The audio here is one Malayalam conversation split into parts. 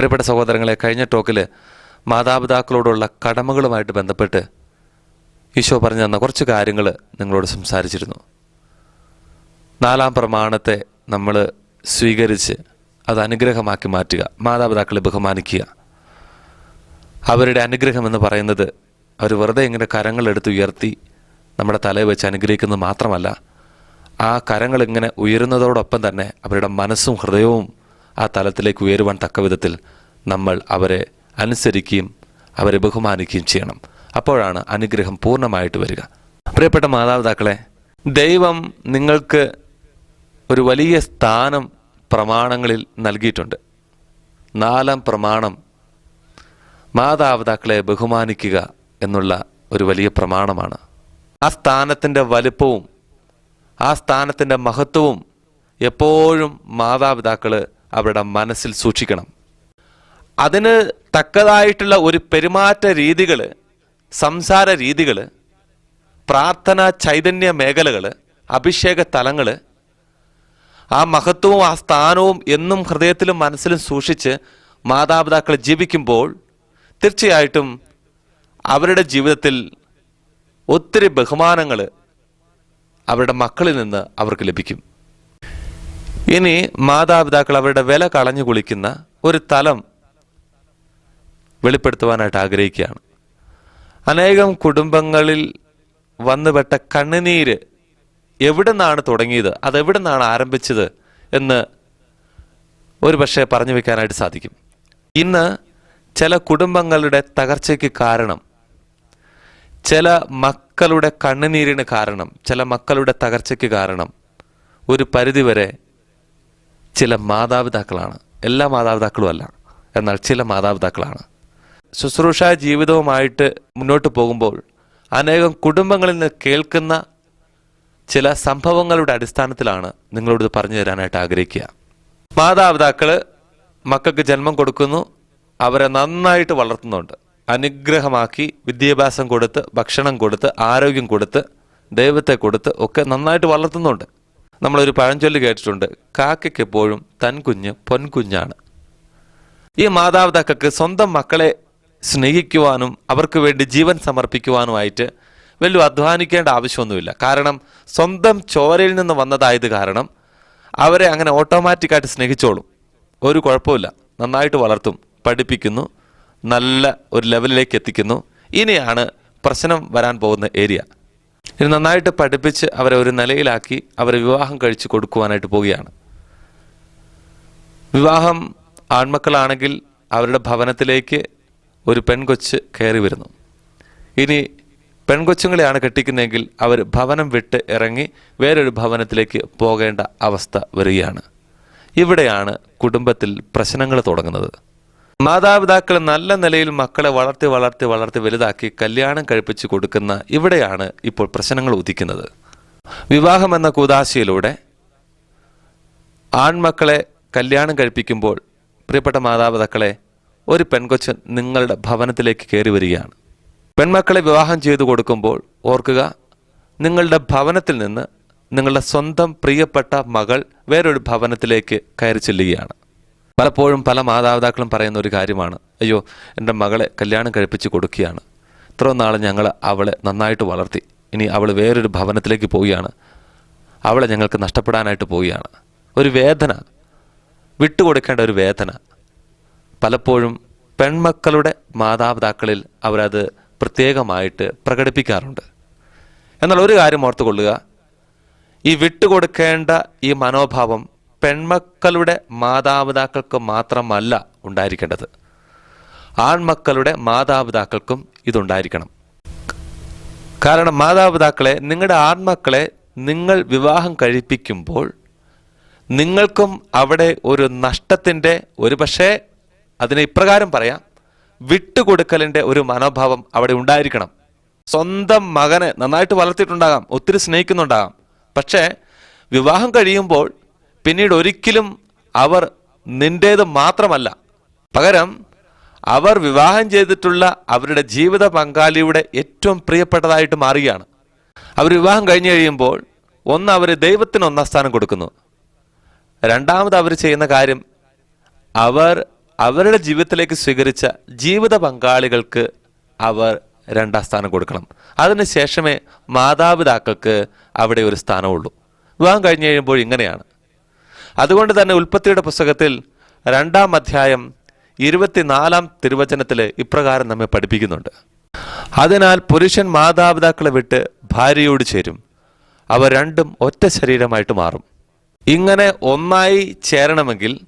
പ്രിയപ്പെട്ട സഹോദരങ്ങളെ കഴിഞ്ഞ ടോക്കിൽ മാതാപിതാക്കളോടുള്ള കടമകളുമായിട്ട് ബന്ധപ്പെട്ട് ഈശോ പറഞ്ഞു തന്ന കുറച്ച് കാര്യങ്ങൾ നിങ്ങളോട് സംസാരിച്ചിരുന്നു. നാലാം പ്രമാണത്തെ നമ്മൾ സ്വീകരിച്ച് അത് അനുഗ്രഹമാക്കി മാറ്റുക മാതാപിതാക്കളെ ബഹുമാനിക്കുക. അവരുടെ അനുഗ്രഹം എന്ന് പറയുന്നത് അവർ വെറുതെ ഇങ്ങനെ കരങ്ങളെടുത്ത് ഉയർത്തി നമ്മുടെ തലയിൽ വെച്ച് അനുഗ്രഹിക്കുന്നത് മാത്രമല്ല ആ കരങ്ങൾ ഇങ്ങനെ ഉയരുന്നതോടൊപ്പം തന്നെ അവരുടെ മനസ്സും ഹൃദയവും ആ തലത്തിലേക്ക് ഉയരുവാൻ തക്ക വിധത്തിൽ നമ്മൾ അവരെ അനുസരിക്കുകയും അവരെ ബഹുമാനിക്കുകയും ചെയ്യണം. അപ്പോഴാണ് അനുഗ്രഹം പൂർണമായിട്ട് വരിക. പ്രിയപ്പെട്ട മാതാപിതാക്കളെ ദൈവം നിങ്ങൾക്ക് ഒരു വലിയ സ്ഥാനം പ്രമാണങ്ങളിൽ നൽകിയിട്ടുണ്ട്. നാലാം പ്രമാണം മാതാപിതാക്കളെ ബഹുമാനിക്കുക എന്നുള്ള ഒരു വലിയ പ്രമാണമാണ്. ആ സ്ഥാനത്തിന്റെ വലുപ്പവും ആ സ്ഥാനത്തിന്റെ മഹത്വവും എപ്പോഴും മാതാപിതാക്കൾ അവരുടെ മനസ്സിൽ സൂക്ഷിക്കണം. അതിന് തക്കതായിട്ടുള്ള ഒരു പെരുമാറ്റ രീതികൾ സംസാര രീതികൾ പ്രാർത്ഥന ചൈതന്യ മേഖലകൾ അഭിഷേക തലങ്ങൾ ആ മഹത്വവും ആ സ്ഥാനവും എന്നും ഹൃദയത്തിലും മനസ്സിലും സൂക്ഷിച്ച് മാതാപിതാക്കൾ ജീവിക്കുമ്പോൾ തീർച്ചയായിട്ടും അവരുടെ ജീവിതത്തിൽ ഒത്തിരി ബഹുമാനങ്ങൾ അവരുടെ മക്കളിൽ നിന്ന് അവർക്ക് ലഭിക്കും. ഇനി മാതാപിതാക്കൾ അവരുടെ വില കളഞ്ഞു കുളിക്കുന്ന ഒരു തലം വെളിപ്പെടുത്തുവാനായിട്ട് ആഗ്രഹിക്കുകയാണ്. അനേകം കുടുംബങ്ങളിൽ വന്നുപെട്ട കണ്ണുനീര് എവിടെ നിന്നാണ് തുടങ്ങിയത്? അതെവിടെ നിന്നാണ് ആരംഭിച്ചത് എന്ന് ഒരു പക്ഷേ പറഞ്ഞു വെക്കാനായിട്ട് സാധിക്കും. ഇന്ന് ചില കുടുംബങ്ങളുടെ തകർച്ചയ്ക്ക് കാരണം ചില മക്കളുടെ കണ്ണുനീരിന് കാരണം ചില മക്കളുടെ തകർച്ചയ്ക്ക് കാരണം ഒരു പരിധിവരെ ചില മാതാപിതാക്കളാണ്. എല്ലാ മാതാപിതാക്കളും അല്ല. എന്നാൽ ചില മാതാപിതാക്കളാണ്. ശുശ്രൂഷ ജീവിതവുമായിട്ട് മുന്നോട്ട് പോകുമ്പോൾ അനേകം കുടുംബങ്ങളിൽ നിന്ന് കേൾക്കുന്ന ചില സംഭവങ്ങളുടെ അടിസ്ഥാനത്തിലാണ് നിങ്ങളോട് ഇത് പറഞ്ഞു തരാനായിട്ട് ആഗ്രഹിക്കുക. മാതാപിതാക്കൾ മക്കൾക്ക് ജന്മം കൊടുക്കുന്നു. അവരെ നന്നായിട്ട് വളർത്തുന്നുണ്ട്. അനുഗ്രഹമാക്കി വിദ്യാഭ്യാസം കൊടുത്ത് ഭക്ഷണം കൊടുത്ത് ആരോഗ്യം കൊടുത്ത് ദൈവത്തെ കൊടുത്ത് ഒക്കെ നന്നായിട്ട് വളർത്തുന്നുണ്ട്. നമ്മളൊരു പഴഞ്ചൊല്ല് കേട്ടിട്ടുണ്ട്. കാക്കയ്ക്ക് എപ്പോഴും തൻ കുഞ്ഞ് പൊൻകുഞ്ഞാണ്. ഈ മാതാപിതാക്കൾക്ക് സ്വന്തം മക്കളെ സ്നേഹിക്കുവാനും അവർക്ക് വേണ്ടി ജീവൻ സമർപ്പിക്കുവാനുമായിട്ട് വലിയ അധ്വാനിക്കേണ്ട ആവശ്യമൊന്നുമില്ല. കാരണം സ്വന്തം ചോരയിൽ നിന്ന് വന്നതായത് കാരണം അവരെ അങ്ങനെ ഓട്ടോമാറ്റിക്കായിട്ട് സ്നേഹിച്ചോളും. ഒരു കുഴപ്പമില്ല നന്നായിട്ട് വളർത്തും പഠിപ്പിക്കുന്നു നല്ല ഒരു ലെവലിലേക്ക് എത്തിക്കുന്നു. ഇനിയാണ് പ്രശ്നം വരാൻ പോകുന്ന ഏരിയ ഇനി നന്നായിട്ട് പഠിപ്പിച്ച് അവരെ ഒരു നിലയിലാക്കി അവരെ വിവാഹം കഴിച്ചു കൊടുക്കുവാനായിട്ട് പോവുകയാണ്. വിവാഹം ആൺമക്കളാണെങ്കിൽ അവരുടെ ഭവനത്തിലേക്ക് ഒരു പെൺകൊച്ച് കയറി വരുന്നു. ഇനി പെൺകൊച്ചുങ്ങളെയാണ് കെട്ടിക്കുന്നതെങ്കിൽ അവർ ഭവനം വിട്ട് ഇറങ്ങി വേറൊരു ഭവനത്തിലേക്ക് പോകേണ്ട അവസ്ഥ വരികയാണ്. ഇവിടെയാണ് കുടുംബത്തിൽ പ്രശ്നങ്ങൾ തുടങ്ങുന്നത്. മാതാപിതാക്കൾ നല്ല നിലയിൽ മക്കളെ വളർത്തി വളർത്തി വളർത്തി വലുതാക്കി കല്യാണം കഴിപ്പിച്ചു കൊടുക്കുന്ന ഇവിടെയാണ് ഇപ്പോൾ പ്രശ്നങ്ങൾ ഉദിക്കുന്നത്. വിവാഹം എന്ന കൂതാശയിലൂടെ ആൺമക്കളെ കല്യാണം കഴിപ്പിക്കുമ്പോൾ പ്രിയപ്പെട്ട മാതാപിതാക്കളെ ഒരു പെൺകൊച്ച് നിങ്ങളുടെ ഭവനത്തിലേക്ക് കയറി വരികയാണ്. പെൺമക്കളെ വിവാഹം ചെയ്തു കൊടുക്കുമ്പോൾ ഓർക്കുക നിങ്ങളുടെ ഭവനത്തിൽ നിന്ന് നിങ്ങളുടെ സ്വന്തം പ്രിയപ്പെട്ട മകൾ വേറൊരു ഭവനത്തിലേക്ക് കയറി ചെല്ലുകയാണ്. പലപ്പോഴും പല മാതാപിതാക്കളും പറയുന്ന ഒരു കാര്യമാണ്. അയ്യോ എന്റെ മകളെ കല്യാണം കഴിപ്പിച്ച് കൊടുക്കുകയാണ്. ഇത്രയും നാൾ ഞങ്ങൾ അവളെ നന്നായിട്ട് വളർത്തി. ഇനി അവൾ വേറൊരു ഭവനത്തിലേക്ക് പോവുകയാണ്. അവളെ ഞങ്ങൾക്ക് നഷ്ടപ്പെടാനായിട്ട് പോവുകയാണ്. ഒരു വേദന. വിട്ടുകൊടുക്കേണ്ട ഒരു വേദന. പലപ്പോഴും പെൺമക്കളുടെ മാതാപിതാക്കളിൽ അവരത് പ്രത്യേകമായിട്ട് പ്രകടിപ്പിക്കാറുണ്ട്. എന്നാൽ ഒരു കാര്യം ഓർത്തുകൊള്ളുക. ഈ വിട്ടുകൊടുക്കേണ്ട ഈ മനോഭാവം പെൺമക്കളുടെ മാതാപിതാക്കൾക്ക് മാത്രമല്ല ഉണ്ടായിരിക്കേണ്ടത്. ആൺമക്കളുടെ മാതാപിതാക്കൾക്കും ഇതുണ്ടായിരിക്കണം. കാരണം മാതാപിതാക്കളെ നിങ്ങളുടെ ആൺമക്കളെ നിങ്ങൾ വിവാഹം കഴിപ്പിക്കുമ്പോൾ നിങ്ങൾക്കും അവിടെ ഒരു നഷ്ടത്തിന്റെ ഒരു പക്ഷേ അതിനെ ഇപ്രകാരം പറയാം വിട്ടുകൊടുക്കലിന്റെ ഒരു മനോഭാവം അവിടെ ഉണ്ടായിരിക്കണം. സ്വന്തം മകനെ നന്നായിട്ട് വളർത്തിയിട്ടുണ്ടാകാം ഒത്തിരി സ്നേഹിക്കുന്നുണ്ടാകാം. പക്ഷേ വിവാഹം കഴിയുമ്പോൾ പിന്നീട് ഒരിക്കലും അവർ നിന്റേത് മാത്രമല്ല. പകരം അവർ വിവാഹം ചെയ്തിട്ടുള്ള അവരുടെ ജീവിത പങ്കാളിയുടെ ഏറ്റവും പ്രിയപ്പെട്ടതായിട്ട് മാറുകയാണ്. അവർ വിവാഹം കഴിഞ്ഞു കഴിയുമ്പോൾ ഒന്ന് അവർ ദൈവത്തിന് ഒന്നാം സ്ഥാനം കൊടുക്കുന്നു. രണ്ടാമത് അവർ ചെയ്യുന്ന കാര്യം അവർ അവരുടെ ജീവിതത്തിലേക്ക് സ്വീകരിച്ച ജീവിത പങ്കാളികൾക്ക് അവർ രണ്ടാം സ്ഥാനം കൊടുക്കണം. അതിനുശേഷമേ മാതാപിതാക്കൾക്ക് അവിടെ ഒരു സ്ഥാനമുള്ളൂ. വിവാഹം കഴിഞ്ഞ് കഴിയുമ്പോൾ ഇങ്ങനെയാണ്. അതുകൊണ്ട് തന്നെ ഉൽപ്പത്തിയുടെ പുസ്തകത്തിൽ രണ്ടാം അധ്യായം ഇരുപത്തിനാലാം തിരുവചനത്തിൽ ഇപ്രകാരം നമ്മെ പഠിപ്പിക്കുന്നുണ്ട്. അതിനാൽ പുരുഷൻ മാതാപിതാക്കളെ വിട്ട് ഭാര്യയോട് ചേരും. അവ രണ്ടും ഒറ്റ ശരീരമായിട്ട് മാറും. ഇങ്ങനെ ഒന്നായി ചേരണമെങ്കിൽ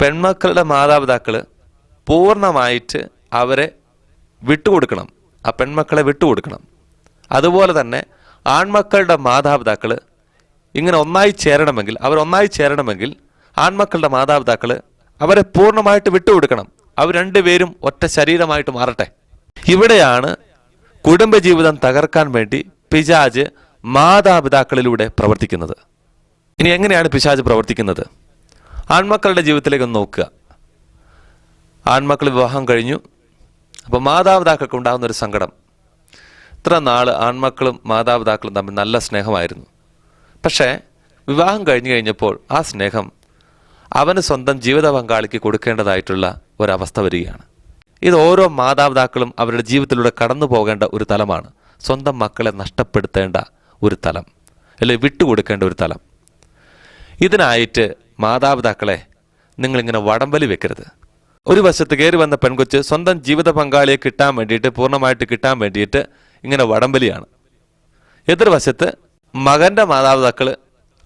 പെൺമക്കളുടെ മാതാപിതാക്കൾ പൂർണമായിട്ട് അവരെ വിട്ടുകൊടുക്കണം. ആ പെൺമക്കളെ വിട്ടുകൊടുക്കണം. അതുപോലെ തന്നെ ആൺമക്കളുടെ മാതാപിതാക്കൾ ഇങ്ങനെ ഒന്നായി ചേരണമെങ്കിൽ അവർ ഒന്നായി ചേരണമെങ്കിൽ ആൺമക്കളുടെ മാതാപിതാക്കൾ അവരെ പൂർണമായിട്ട് വിട്ടുകൊടുക്കണം. അവർ രണ്ടുപേരും ഒറ്റ ശരീരമായിട്ട് മാറട്ടെ. ഇവിടെയാണ് കുടുംബജീവിതം തകർക്കാൻ വേണ്ടി പിശാജ് മാതാപിതാക്കളിലൂടെ പ്രവർത്തിക്കുന്നത്. ഇനി എങ്ങനെയാണ് പിശാജ് പ്രവർത്തിക്കുന്നത്? ആൺമക്കളുടെ ജീവിതത്തിലേക്ക് ഒന്ന് നോക്കുക. ആൺമക്കൾ വിവാഹം കഴിഞ്ഞു. അപ്പോൾ മാതാപിതാക്കൾക്ക് ഉണ്ടാകുന്ന ഒരു സങ്കടം. ഇത്ര നാൾ ആൺമക്കളും മാതാപിതാക്കളും തമ്മിൽ നല്ല സ്നേഹമായിരുന്നു. പക്ഷേ വിവാഹം കഴിഞ്ഞു കഴിഞ്ഞപ്പോൾ ആ സ്നേഹം അവന് സ്വന്തം ജീവിത പങ്കാളിക്ക് കൊടുക്കേണ്ടതായിട്ടുള്ള ഒരവസ്ഥ വരികയാണ്. ഇത് ഓരോ മാതാപിതാക്കളും അവരുടെ ജീവിതത്തിലൂടെ കടന്നു പോകേണ്ട ഒരു തലമാണ്. സ്വന്തം മക്കളെ നഷ്ടപ്പെടുത്തേണ്ട ഒരു തലം. അല്ലെങ്കിൽ വിട്ടുകൊടുക്കേണ്ട ഒരു തലം. ഇതിനായിട്ട് മാതാപിതാക്കളെ നിങ്ങളിങ്ങനെ വടംവലി വെക്കരുത്. ഒരു വശത്ത് കയറി വന്ന പെൺകൊച്ച് സ്വന്തം ജീവിത പങ്കാളിയെ കിട്ടാൻ വേണ്ടിയിട്ട് പൂർണമായിട്ട് കിട്ടാൻ വേണ്ടിയിട്ട് ഇങ്ങനെ വടംവലിയാണ്. എതിർവശത്ത് മകന്റെ മാതാപിതാക്കൾ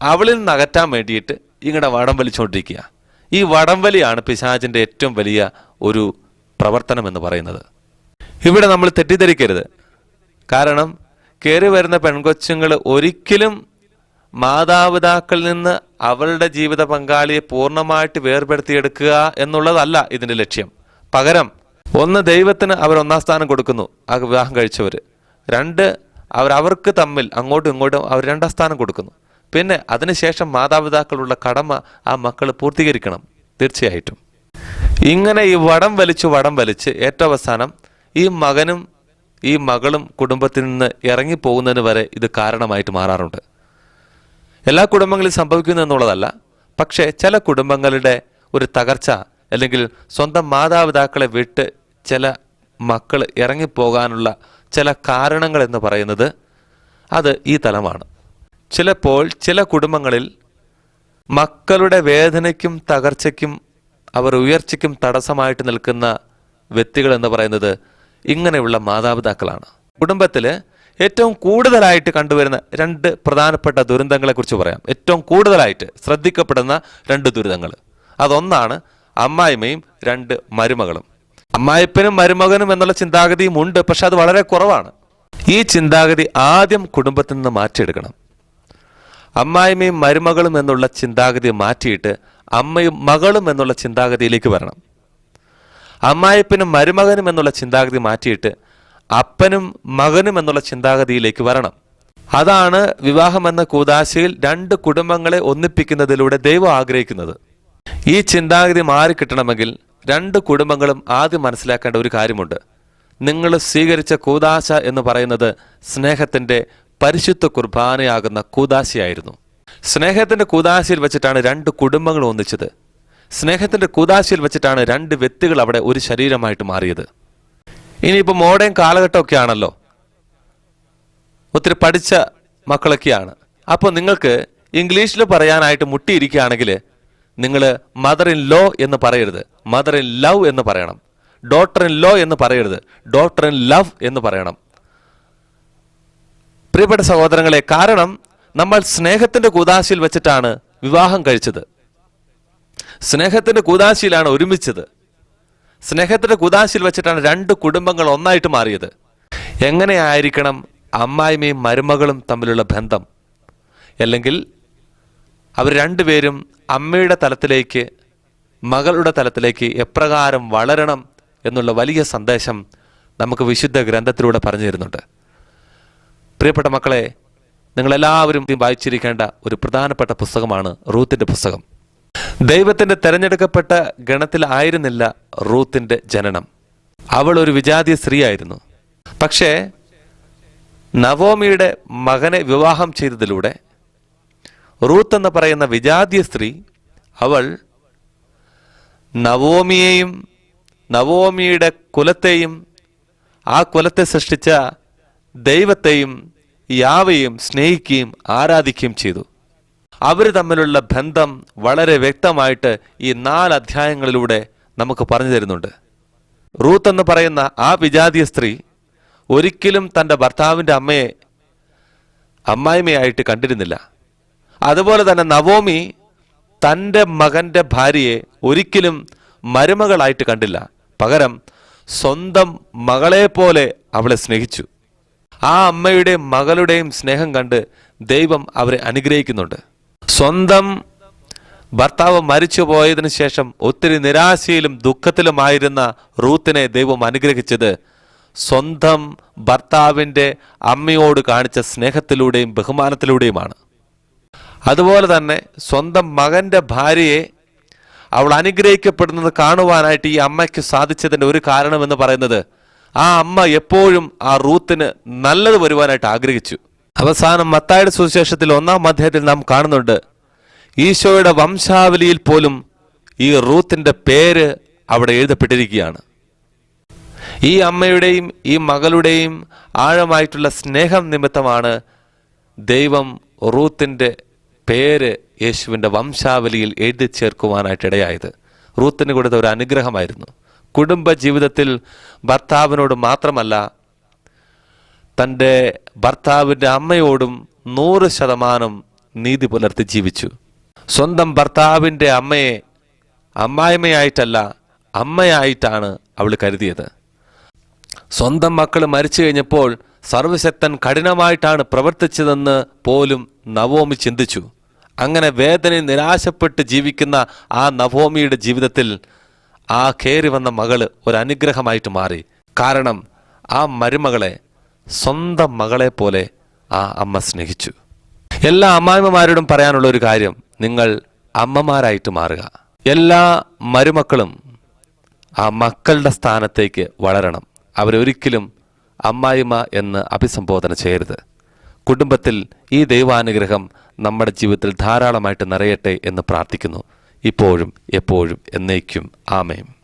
അവളിൽ നിന്ന് അകറ്റാൻ വേണ്ടിയിട്ട് ഇങ്ങനെ വടം വലിച്ചുകൊണ്ടിരിക്കുക ഈ വടം വലിയാണ് പിശാചിന്റെ ഏറ്റവും വലിയ ഒരു പ്രവർത്തനം എന്ന് പറയുന്നത്. ഇവിടെ നമ്മൾ തെറ്റിദ്ധരിക്കരുത്. കാരണം കയറി വരുന്ന പെൺകൊച്ചുങ്ങൾ ഒരിക്കലും മാതാപിതാക്കളിൽ നിന്ന് അവളുടെ ജീവിത പങ്കാളിയെ പൂർണമായിട്ട് വേർപെടുത്തിയെടുക്കുക എന്നുള്ളതല്ല ഇതിന്റെ ലക്ഷ്യം. പകരം ഒന്ന് ദൈവത്തിന് അവർ ഒന്നാം സ്ഥാനം കൊടുക്കുന്നു ആ വിവാഹം കഴിച്ചവർ രണ്ട് അവർ അവർക്ക് തമ്മിൽ അങ്ങോട്ടും ഇങ്ങോട്ടും അവർ രണ്ടാം സ്ഥാനം കൊടുക്കുന്നു. പിന്നെ അതിനുശേഷം മാതാപിതാക്കളുള്ള കടമ ആ മക്കൾ പൂർത്തീകരിക്കണം തീർച്ചയായിട്ടും. ഇങ്ങനെ ഈ വടം വലിച്ചു വടം വലിച്ച് ഏറ്റവും അവസാനം ഈ മകനും ഈ മകളും കുടുംബത്തിൽ നിന്ന് ഇറങ്ങിപ്പോകുന്നതിന് വരെ ഇത് കാരണമായിട്ട് മാറാറുണ്ട്. എല്ലാ കുടുംബങ്ങളിലും സംഭവിക്കുന്നു എന്നുള്ളതല്ല പക്ഷേ ചില കുടുംബങ്ങളുടെ ഒരു തകർച്ച അല്ലെങ്കിൽ സ്വന്തം മാതാപിതാക്കളെ വിട്ട് ചില മക്കൾ ഇറങ്ങിപ്പോകാനുള്ള ചില കാരണങ്ങൾ എന്ന് പറയുന്നത് അത് ഈ തലമാണ്. ചിലപ്പോൾ ചില കുടുംബങ്ങളിൽ മക്കളുടെ വേദനയ്ക്കും തകർച്ചയ്ക്കും അവർ ഉയർച്ചയ്ക്കും തടസ്സമായിട്ട് നിൽക്കുന്ന വ്യക്തികൾ എന്ന് പറയുന്നത് ഇങ്ങനെയുള്ള മാതാപിതാക്കളാണ്. കുടുംബത്തിൽ ഏറ്റവും കൂടുതലായിട്ട് കണ്ടുവരുന്ന രണ്ട് പ്രധാനപ്പെട്ട ദുരന്തങ്ങളെക്കുറിച്ച് പറയാം. ഏറ്റവും കൂടുതലായിട്ട് ശ്രദ്ധിക്കപ്പെടുന്ന രണ്ട് ദുരിതങ്ങൾ അതൊന്നാണ് അമ്മായിമ്മയും രണ്ട് മരുമകളും. അമ്മായിപ്പനും മരുമകനും എന്നുള്ള ചിന്താഗതിയും ഉണ്ട് പക്ഷെ അത് വളരെ കുറവാണ്. ഈ ചിന്താഗതി ആദ്യം കുടുംബത്തിൽ നിന്ന് മാറ്റിയെടുക്കണം. അമ്മായിമ്മയും മരുമകളും എന്നുള്ള ചിന്താഗതി മാറ്റിയിട്ട് അമ്മയും മകളും എന്നുള്ള ചിന്താഗതിയിലേക്ക് വരണം. അമ്മായിപ്പനും മരുമകനും എന്നുള്ള ചിന്താഗതി മാറ്റിയിട്ട് അപ്പനും മകനും എന്നുള്ള ചിന്താഗതിയിലേക്ക് വരണം. അതാണ് വിവാഹം എന്ന കൂതാശയിൽ രണ്ട് കുടുംബങ്ങളെ ഒന്നിപ്പിക്കുന്നതിലൂടെ ദൈവം ആഗ്രഹിക്കുന്നത്. ഈ ചിന്താഗതി മാറിക്കിട്ടണമെങ്കിൽ രണ്ട് കുടുംബങ്ങളും ആദ്യം മനസ്സിലാക്കേണ്ട ഒരു കാര്യമുണ്ട്. നിങ്ങൾ സ്വീകരിച്ച കൂതാശ എന്ന് പറയുന്നത് സ്നേഹത്തിന്റെ പരിശുദ്ധ കുർബാനയാകുന്ന കൂതാശയായിരുന്നു സ്നേഹത്തിന്റെ കൂതാശയിൽ വെച്ചിട്ടാണ് രണ്ട് കുടുംബങ്ങൾ ഒന്നിച്ചത്. സ്നേഹത്തിന്റെ കൂതാശയിൽ വെച്ചിട്ടാണ് രണ്ട് വ്യക്തികൾ അവിടെ ഒരു ശരീരമായിട്ട് മാറിയത്. ഇനിയിപ്പോൾ മോഡേൺ കാലഘട്ടമൊക്കെ ആണല്ലോ ഒത്തിരി പഠിച്ച മക്കളൊക്കെയാണ്. അപ്പോൾ നിങ്ങൾക്ക് ഇംഗ്ലീഷിൽ പറയാനായിട്ട് മുട്ടിയിരിക്കുകയാണെങ്കിൽ നിങ്ങൾ മദർ ഇൻ ലോ എന്ന് പറയരുത്. മദർ ഇൻ ലവ് എന്ന് പറയണം. ഡോക്ടർ ഇൻ ലോ എന്ന് പറയരുത്. ഡോക്ടർ ഇൻ ലവ് എന്ന് പറയണം. പ്രിയപ്പെട്ട സഹോദരങ്ങളെ കാരണം നമ്മൾ സ്നേഹത്തിന്റെ കൂതാശയിൽ വെച്ചിട്ടാണ് വിവാഹം കഴിച്ചത്. സ്നേഹത്തിന്റെ കൂതാശയിലാണ് ഒരുമിച്ചത്. സ്നേഹത്തിന്റെ കൂതാശയിൽ വെച്ചിട്ടാണ് രണ്ട് കുടുംബങ്ങൾ ഒന്നായിട്ട് മാറിയത്. എങ്ങനെയായിരിക്കണം അമ്മായിമയും മരുമകളും തമ്മിലുള്ള ബന്ധം? അല്ലെങ്കിൽ അവർ രണ്ടുപേരും അമ്മയുടെ തലത്തിലേക്ക് മകളുടെ തലത്തിലേക്ക് എപ്രകാരം വളരണം എന്നുള്ള വലിയ സന്ദേശം നമുക്ക് വിശുദ്ധ ഗ്രന്ഥത്തിലൂടെ പറഞ്ഞു തരുന്നുണ്ട്. പ്രിയപ്പെട്ട മക്കളെ നിങ്ങളെല്ലാവരും വായിച്ചിരിക്കേണ്ട ഒരു പ്രധാനപ്പെട്ട പുസ്തകമാണ് റൂത്തിന്റെ പുസ്തകം. ദൈവത്തിന്റെ തിരഞ്ഞെടുക്കപ്പെട്ട ഗണത്തിലായിരുന്നില്ല റൂത്തിന്റെ ജനനം. അവൾ ഒരു വിജാതീയ സ്ത്രീയായിരുന്നു. പക്ഷേ നവോമിയുടെ മകനെ വിവാഹം ചെയ്തതിലൂടെ റൂത്ത് എന്ന് പറയുന്ന വിജാതിയ സ്ത്രീ അവൾ നവോമിയെയും നവോമിയുടെ കുലത്തെയും ആ കുലത്തെ സൃഷ്ടിച്ച ദൈവത്തെയും യാവയും സ്നേഹിക്കുകയും ആരാധിക്കുകയും ചെയ്തു. അവർ തമ്മിലുള്ള ബന്ധം വളരെ വ്യക്തമായിട്ട് ഈ നാല് അധ്യായങ്ങളിലൂടെ നമുക്ക് പറഞ്ഞു തരുന്നുണ്ട്. റൂത്ത് എന്ന് പറയുന്ന ആ വിജാതിയ സ്ത്രീ ഒരിക്കലും തന്റെ ഭർത്താവിന്റെ അമ്മയെ അമ്മായിമ്മയായിട്ട് കണ്ടിരുന്നില്ല. അതുപോലെ തന്നെ നവോമി തന്റെ മകന്റെ ഭാര്യയെ ഒരിക്കലും മരുമകളായിട്ട് കണ്ടില്ല. പകരം സ്വന്തം മകളെപ്പോലെ പോലെ അവളെ സ്നേഹിച്ചു. ആ അമ്മയുടെയും മകളുടെയും സ്നേഹം കണ്ട് ദൈവം അവരെ അനുഗ്രഹിക്കുന്നുണ്ട്. സ്വന്തം ഭർത്താവ് മരിച്ചു പോയതിനു ശേഷം ഒത്തിരി നിരാശയിലും ദുഃഖത്തിലുമായിരുന്ന റൂത്തിനെ ദൈവം അനുഗ്രഹിച്ചത് സ്വന്തം ഭർത്താവിന്റെ അമ്മയോട് കാണിച്ച സ്നേഹത്തിലൂടെയും ബഹുമാനത്തിലൂടെയുമാണ്. അതുപോലെ തന്നെ സ്വന്തം മകന്റെ ഭാര്യയെ അവൾ അനുഗ്രഹിക്കപ്പെടുന്നത് കാണുവാനായിട്ട് ഈ അമ്മയ്ക്ക് സാധിച്ചതിന്റെ ഒരു കാരണമെന്ന് പറയുന്നത് ആ അമ്മ എപ്പോഴും ആ റൂത്തിന് നല്ലത് വരുവാനായിട്ട് ആഗ്രഹിച്ചു. അവസാനം മത്തായുടെ സുവിശേഷത്തിൽ ഒന്നാം അധ്യായത്തിൽ നാം കാണുന്നുണ്ട് ഈശോയുടെ വംശാവലിയിൽ പോലും ഈ റൂത്തിന്റെ പേര് അവിടെ എഴുതപ്പെട്ടിരിക്കുകയാണ്. ഈ അമ്മയുടെയും ഈ മകളുടെയും ആഴമായിട്ടുള്ള സ്നേഹം നിമിത്തമാണ് ദൈവം റൂത്തിന്റെ പേര് യേശുവിന്റെ വംശാവലിയിൽ എഴുതി ചേർക്കുവാനായിട്ട് ഇടയായത് റൂത്തിന് കൊടുത്ത ഒരു അനുഗ്രഹമായിരുന്നു. കുടുംബ ജീവിതത്തിൽ ഭർത്താവിനോട് മാത്രമല്ല തന്റെ ഭർത്താവിന്റെ അമ്മയോടും നൂറ് ശതമാനം നീതി പുലർത്തി ജീവിച്ചു. സ്വന്തം ഭർത്താവിന്റെ അമ്മയെ അമ്മായിമ്മയായിട്ടല്ല അമ്മയായിട്ടാണ് അവൾ കരുതിയത്. സ്വന്തം മക്കൾ മരിച്ചു കഴിഞ്ഞപ്പോൾ സർവശക്തൻ കഠിനമായിട്ടാണ് പ്രവർത്തിച്ചതെന്ന് പോലും നവോമി ചിന്തിച്ചു. അങ്ങനെ വേദനയിൽ നിരാശപ്പെട്ട് ജീവിക്കുന്ന ആ നവോമിയുടെ ജീവിതത്തിൽ ആ കയറി വന്ന മകൾ ഒരു അനുഗ്രഹമായിട്ട് മാറി. കാരണം ആ മരുമകളെ സ്വന്തം മകളെ പോലെ ആ അമ്മ സ്നേഹിച്ചു. എല്ലാ അമ്മായിമ്മമാരോടും പറയാനുള്ള ഒരു കാര്യം നിങ്ങൾ അമ്മമാരായിട്ട് മാറുക. എല്ലാ മരുമക്കളും ആ മക്കളുടെ സ്ഥാനത്തേക്ക് വളരണം. അവരൊരിക്കലും അമ്മായിമ്മ എന്ന് അഭിസംബോധന ചെയ്യരുത്. കുടുംബത്തിൽ ഈ ദൈവാനുഗ്രഹം നമ്മുടെ ജീവിതത്തിൽ ധാരാളമായിട്ട് നിറയട്ടെ എന്ന് പ്രാർത്ഥിക്കുന്നു. ഇപ്പോഴും എപ്പോഴും എന്നേക്കും. ആമയും